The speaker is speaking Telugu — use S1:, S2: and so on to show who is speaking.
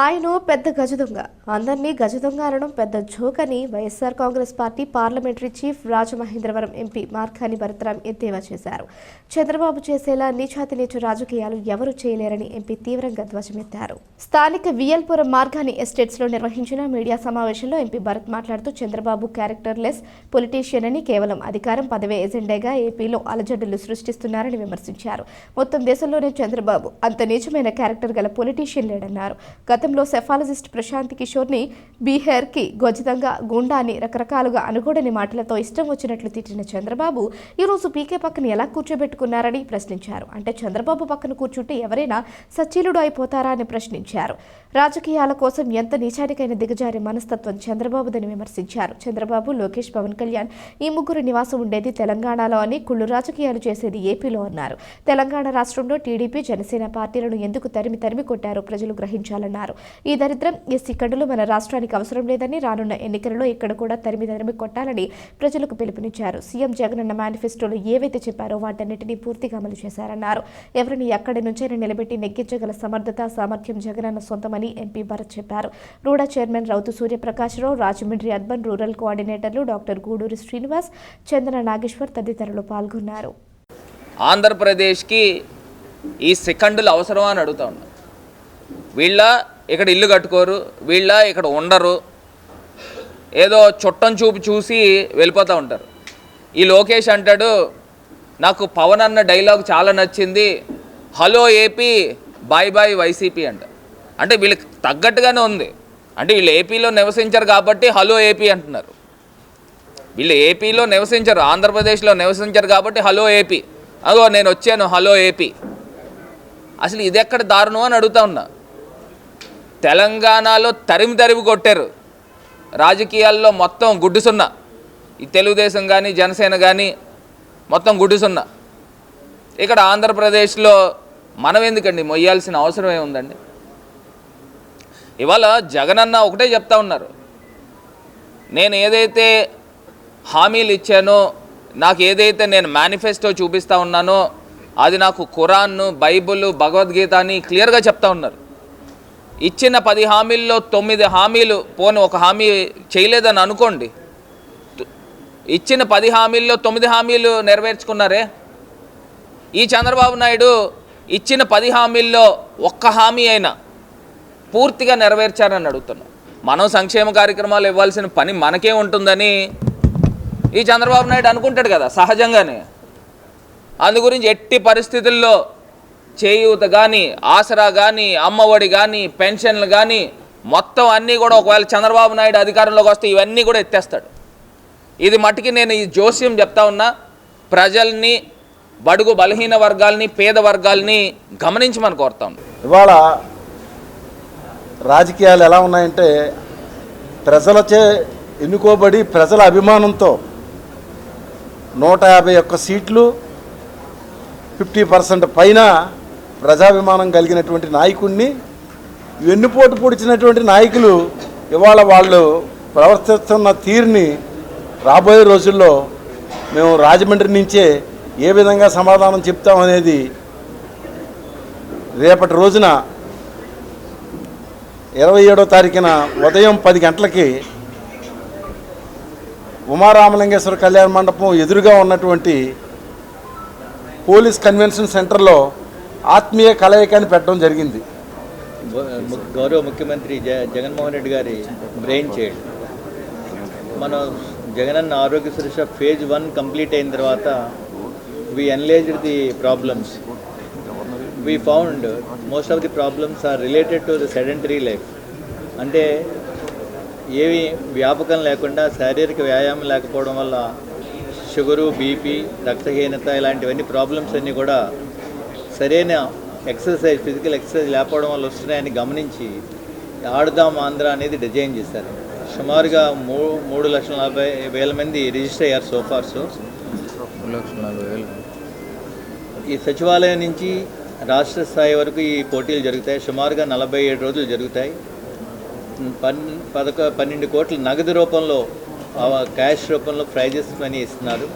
S1: ఆయన పెద్ద గజ దొంగ అందరినీ గజదొంగ అనడం పెద్ద జోక్ అని YSR Congress party parliamentary chief Rajamahendravaram MP Margani Bharatram ఎద్దేవా చేశారు. చంద్రబాబు చేసేలా నీచాతి నీచు రాజకీయాలు ఎవరూ చేయలేరని ఎంపీ తీవ్రంగా ధ్వజమెత్తారు. స్థానిక వియల్పురం మార్గాని ఎస్టేట్స్లో నిర్వహించిన మీడియా సమావేశంలో ఎంపీ భరత్ మాట్లాడుతూ చంద్రబాబు క్యారెక్టర్లెస్ పొలిటీషియన్ అని కేవలం అధికారం పదవే ఎజెండాగా ఏపీలో అలజడులు సృష్టిస్తున్నారని విమర్శించారు. మొత్తం దేశంలోనే చంద్రబాబు అంత నీచమైన క్యారెక్టర్ గల పొలిటీషియన్ లేడన్నారు. గతంలో సెఫాలజిస్ట్ ప్రశాంత్ కిషోర్ని బీహేర్కి గొజితంగా గుండా అని రకరకాలుగా అనుగూడని మాటలతో ఇష్టం వచ్చినట్లు తిట్టిన చంద్రబాబు ఈరోజు పీకే పక్కన ఎలా కూర్చోబెట్టుకున్నారని ప్రశ్నించారు. అంటే చంద్రబాబు పక్కన కూర్చుంటే ఎవరైనా సచ్చీలుడు అయిపోతారా అని ప్రశ్నించారు. రాజకీయాల కోసం ఎంత నీచానికైన దిగజారి మనస్తత్వం చంద్రబాబుదని విమర్శించారు. చంద్రబాబు లోకేష్ పవన్ కళ్యాణ్ ఈ ముగ్గురు నివాసం ఉండేది తెలంగాణలో అని కుళ్ళు రాజకీయాలు చేసేది ఏపీలో అన్నారు. తెలంగాణ రాష్ట్రంలో టీడీపీ జనసేన పార్టీలను ఎందుకు తరిమి తరిమి కొట్టారో ప్రజలు గ్రహించాలన్నారు. ఈ దరిద్రం ఈ కడులు మన రాష్ట్రానికి అవసరం లేదని రానున్న ఎన్నికలలో ఇక్కడ కూడా తరిమి తరిమి కొట్టాలని ప్రజలకు పిలుపునిచ్చారు. సీఎం జగనన్న మేనిఫెస్టోలో ఏవైతే చెప్పారో వాటన్నిటినీ పూర్తిగా అమలు చేశారన్నారు. ఎవరిని ఎక్కడి నుంచైనా నిలబెట్టి నెగ్గించగల సమర్థత సామర్థ్యం జగనన్న సొంతమని ఎంపీ భరత్ చెప్పారు. RUDA chairman Routhu Suryaprakash Rao Rajahmundry urban rural కోఆర్డినేటర్లు doctor Guduri Srinivas Chandana Nageswar తదితరులు పాల్గొన్నారు.
S2: ఆంధ్రప్రదేశ్కి ఈ సెకండ్లు అవసరమా అని అడుగుతా ఉన్నా. వీళ్ళ ఇక్కడ ఇల్లు కట్టుకోరు వీళ్ళ ఇక్కడ ఉండరు. ఏదో చుట్టం చూపు చూసి వెళ్ళిపోతూ ఉంటారు. ఈ లోకేష్ అంటాడు నాకు పవన్ అన్న డైలాగ్ చాలా నచ్చింది. Hello AP bye bye YCP అంట. అంటే వీళ్ళకి తగ్గట్టుగానే ఉంది. అంటే వీళ్ళు ఏపీలో నివసించారు కాబట్టి హలో ఏపీ అంటున్నారు. వీళ్ళు ఏపీలో నివసించరు ఆంధ్రప్రదేశ్లో నివసించరు కాబట్టి హలో ఏపీ. అగో నేను వచ్చాను హలో ఏపీ. అసలు ఇది ఎక్కడ దారుణం అని అడుగుతా ఉన్నా. తెలంగాణలో తరిమి తరిమి కొట్టారు. రాజకీయాల్లో మొత్తం గుడ్డు సున్నా. ఈ తెలుగుదేశం కానీ జనసేన కానీ మొత్తం గుడ్డు సున్నా. ఇక్కడ ఆంధ్రప్రదేశ్లో మనం ఎందుకండి మొయ్యాల్సిన అవసరం ఏముందండి? ఇవాళ జగనన్న ఒకటే చెప్తా ఉన్నారు. నేను ఏదైతే హామీలు ఇచ్చానో నాకు ఏదైతే నేను మేనిఫెస్టో చూపిస్తా ఉన్నానో అది నాకు ఖురాన్ బైబుల్ భగవద్గీత అని క్లియర్గా చెప్తా ఉన్నారు. ఇచ్చిన పది హామీల్లో తొమ్మిది హామీలు పోని ఒక హామీ చేయలేదని అనుకోండి. ఇచ్చిన పది హామీల్లో తొమ్మిది హామీలు నెరవేర్చుకున్నారే? ఈ చంద్రబాబు నాయుడు ఇచ్చిన పది హామీల్లో ఒక్క హామీ అయినా పూర్తిగా నెరవేర్చారని అడుగుతున్నాం. మనం సంక్షేమ కార్యక్రమాలు ఇవ్వాల్సిన పని మనకే ఉంటుందని ఈ చంద్రబాబు నాయుడు అనుకుంటాడు కదా సహజంగానే. అందు గురించి ఎట్టి పరిస్థితుల్లో చేయూత కానీ ఆసరా కానీ అమ్మఒడి కానీ పెన్షన్లు కానీ మొత్తం అన్నీ కూడా ఒకవేళ చంద్రబాబు నాయుడు అధికారంలోకి వస్తే ఇవన్నీ కూడా ఎత్తేస్తాడు. ఇది మట్టుకి నేను ఈ జోస్యం చెప్తా ఉన్నా ప్రజల్ని బడుగు బలహీన వర్గాల్ని పేద వర్గాల్ని గమనించమని కోరుతా
S3: ఇవాళ రాజకీయాలు ఎలా ఉన్నాయంటే ప్రజలచే ఎన్నుకోబడి ప్రజల అభిమానంతో నూట యాభై ఒక్క సీట్లు ఫిఫ్టీ పర్సెంట్ పైన ప్రజాభిమానం కలిగినటువంటి నాయకుడిని వెన్నుపోటు పొడిచినటువంటి నాయకులు ఇవాళ వాళ్ళు ప్రవర్తిస్తున్న తీరుని రాబోయే రోజుల్లో మేము రాజమండ్రి నుంచే ఏ విధంగా సమాధానం చెప్తామనేది రేపటి రోజున ఇరవై ఏడో తారీఖున ఉదయం పది గంటలకి ఉమారామలింగేశ్వర కళ్యాణ మండపం ఎదురుగా ఉన్నటువంటి పోలీస్ కన్వెన్షన్ సెంటర్లో ఆత్మీయ కలయికని పెట్టడం జరిగింది.
S4: గౌరవ ముఖ్యమంత్రి జ జగన్మోహన్ రెడ్డి గారి బ్రెయిన్ చైల్డ్. మన జగనన్న ఆరోగ్య సురక్ష ఫేజ్ వన్ కంప్లీట్ అయిన తర్వాత we enlarged the problems we found most of the problems are related to the sedentary life అంటే ఏవి వ్యాపకం లేకుండా శారీరక వ్యాయామం లేకపోవడం వల్ల షుగరు బీపీ రక్తహీనత ఇలాంటివన్నీ ప్రాబ్లమ్స్ అన్నీ కూడా సరైన ఎక్సర్సైజ్ ఫిజికల్ ఎక్సర్సైజ్ లేకపోవడం వల్ల వస్తున్నాయని గమనించి ఆడుదాం ఆంధ్ర అనేది డిజైన్ చేశారు. సుమారుగా మూ మూడు లక్షల నలభై వేల మంది రిజిస్టర్ అయ్యారు సోఫార్స్ ఈ సచివాలయం నుంచి రాష్ట్ర స్థాయి వరకు ఈ పోటీలు జరుగుతాయి. సుమారుగా నలభై ఏడు రోజులు జరుగుతాయి. పన్ పదకొ పన్నెండు కోట్ల నగదు రూపంలో క్యాష్ రూపంలో ప్రైజెస్ మనీ ఇస్తున్నారు.